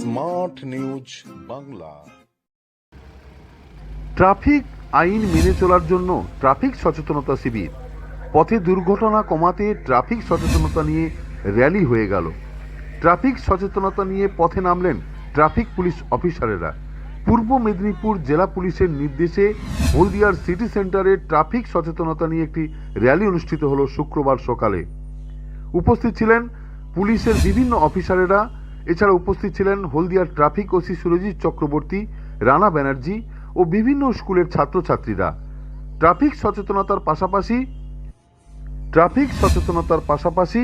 Smart news Bangla. Traffic আইন মেনে চলার জন্য ট্রাফিক সচেতনতা শিবির। পথে দুর্ঘটনা কমাতে ট্রাফিক সচেতনতা নিয়ে র্যালি হয়ে গেল। ট্রাফিক সচেতনতা নিয়ে পথে নামলেন ট্রাফিক পুলিশ অফিসারেরা। পূর্ব মেদিনীপুর জেলা পুলিশের নির্দেশে হলদিয়ার সিটি সেন্টারে ট্রাফিক সচেতনতা নিয়ে একটি র্যালি অনুষ্ঠিত হলো শুক্রবার সকালে। উপস্থিত ছিলেন পুলিশের বিভিন্ন অফিসারেরা এছাড়া উপস্থিত ছিলেন হলদিয়ার ট্রাফিক ওসি সুরজিৎ চক্রবর্তী, রানা ব্যানার্জি ও বিভিন্ন স্কুলের ছাত্রছাত্রীরা। ট্রাফিক সচেতনতার পাশাপাশি ট্রাফিক সচেতনতার পাশাপাশি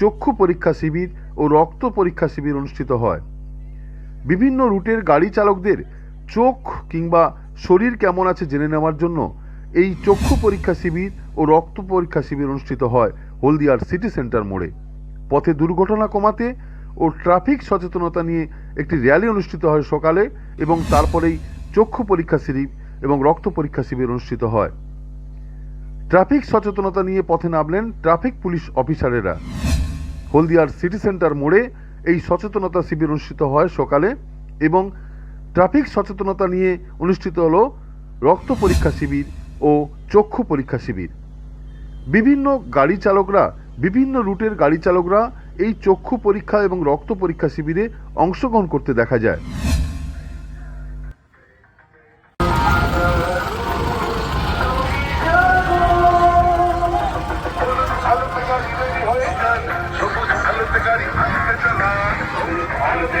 চক্ষু পরীক্ষা শিবির ও রক্ত পরীক্ষা শিবির অনুষ্ঠিত হয়। বিভিন্ন রুটের গাড়ি চালকদের চোখ কিংবা শরীর কেমন আছে জেনে নেওয়ার জন্য এই চক্ষু পরীক্ষা শিবির ও রক্ত পরীক্ষা শিবির অনুষ্ঠিত হয় হলদিয়ার সিটি সেন্টার মোড়ে। পথে দুর্ঘটনা কমাতে ও ট্রাফিক সচেতনতা নিয়ে একটি র্যালি অনুষ্ঠিত হয় সকালে এবং তারপরেই চক্ষু পরীক্ষা শিবির এবং রক্ত পরীক্ষা শিবির অনুষ্ঠিত হয়। ট্রাফিক সচেতনতা নিয়ে পথে নামলেন ট্রাফিক পুলিশ অফিসারেরা। হলদিয়ার সিটি সেন্টার মোড়ে এই সচেতনতা শিবির অনুষ্ঠিত হয় সকালে এবং ট্রাফিক সচেতনতা নিয়ে অনুষ্ঠিত হল রক্ত পরীক্ষা শিবির ও চক্ষু পরীক্ষা শিবির। বিভিন্ন গাড়ি চালকরা বিভিন্ন রুটের গাড়ি চালকরা এই চক্ষু পরীক্ষা এবং রক্ত পরীক্ষা শিবিরে অংশগ্রহণ করতে দেখা যায়। আলোতে